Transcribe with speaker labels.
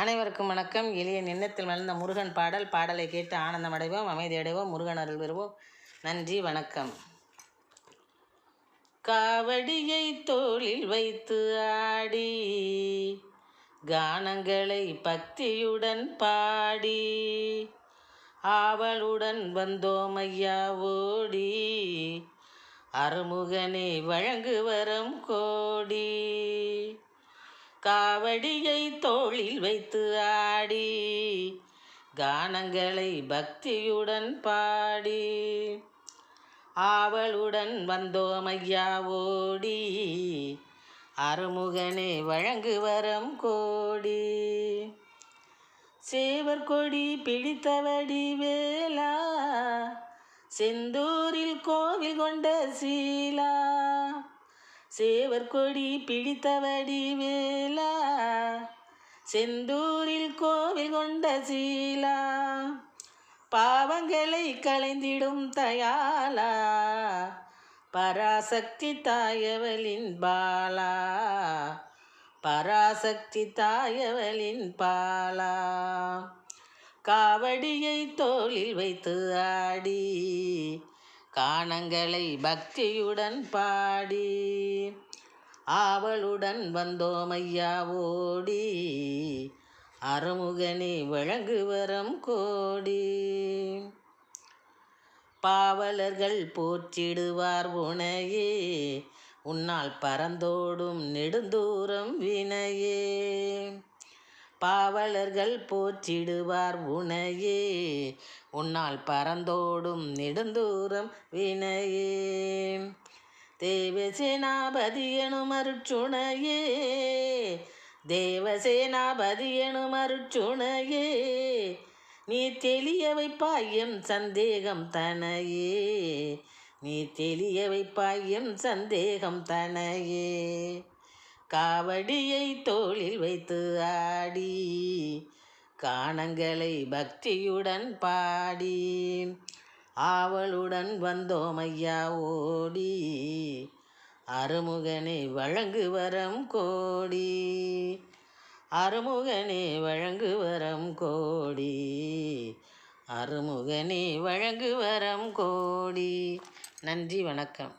Speaker 1: அனைவருக்கும் வணக்கம். எளிய நின்னத்தில் மலர்ந்த முருகன் பாடல் பாடலை கேட்டு ஆனந்தம் அடைவோம் அமைதி அடைவோம் முருகன் அருள் பெறுவோம். நன்றி வணக்கம். காவடியை தோளில் வைத்து ஆடி கானங்களை பக்தியுடன் பாடி ஆவலுடன் வந்தோம் ஐயா ஓடி அருமுகனை வழங்கு வரும் கோடி. காவடியை தோளில் வைத்து ஆடி கானங்களை பக்தியுடன் பாடி. ஆவலுடன் வந்தோம் ஐயா ஓடி. அருமுகனே வழங்கு வரம் கோடி. சேவர் கொடி பிடித்தவடி வேலா செந்தூரில் கோவில் கொண்ட சீலா. சேவர் கொடி பிடித்தவடி வேலா. செந்தூரில் கோவில் கொண்ட சீலா. பாவங்களை களைந்திடும் தயாலா பராசக்தி தாயவளின் பாலா. பராசக்தி தாயவளின் பாலா. காவடியை தோளில் வைத்து ஆடி. காணங்களை பக்தியுடன் பாடி ஆவலுடன் வந்தோம் ஐயா ஓடி அறுமுகனே வழங்கு வரம் கோடி. பாவலர்கள் போற்றிடுவார் உனையே உன்னால் பறந்தோடும் நெடுந்தூரம் வினையே. பாவலர்கள் போற்றிடுவார் உனையே. உன்னால் பறந்தோடும் நெடுந்தூரம் வினையே தேவசேனாபதி எனும் அருச்சுணையே தேவசேனாபதி எனும் நீ தெளிய வைப்பாயம் சந்தேகம் தனையே. நீ தெளிய வைப்பாயம் சந்தேகம் தனையே. காவடியை தோளில் வைத்து ஆடி காணங்களை பக்தியுடன் பாடி ஆவலுடன் வந்தோம் ஐயா ஓடி அருமுகனே வழங்கு வரம் கோடி அருமுகனே வழங்கு வரம் கோடி அருமுகனே வழங்கு வரம் கோடி. நன்றி வணக்கம்.